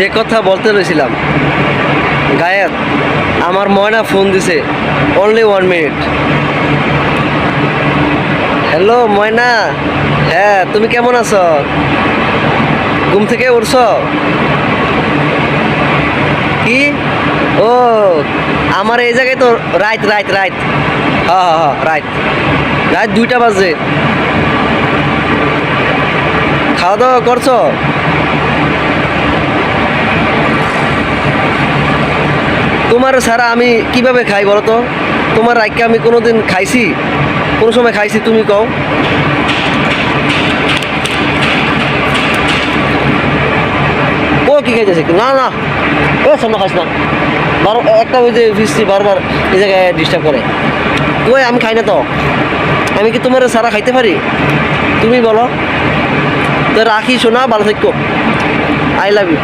যে কথা বলতে রয়েছিলাম গায়ের আমার ময়না ফোন দিছে only one minute hello Moyna? হ্যাঁ তুমি কেমন আছো? ঘুম থেকে উঠছ? কি? ও, আমার এই জায়গায় তো রাইত রাইত রাইত হ্যাঁ হ্যাঁ রাইত দুইটা বাজে। খাওয়া দাওয়া করছ? তোমার ছাড়া আমি কীভাবে খাই বলো তো? তোমার রাইকে আমি কোনোদিন খাইছি? কোনো সময় খাইছি, তুমি কও। ও কি খাইতেছে? না না। ও সামনে খাইস না। বার, একটা ওই যে ফিসছি বারবার এই জায়গায় ডিস্টার্ব করে। ওই আমি খাই না তো। আমি কি তোমার সারা খাইতে পারি? তুমি বলো। তো রাখি, শোনা, ভালো থাকো। I love you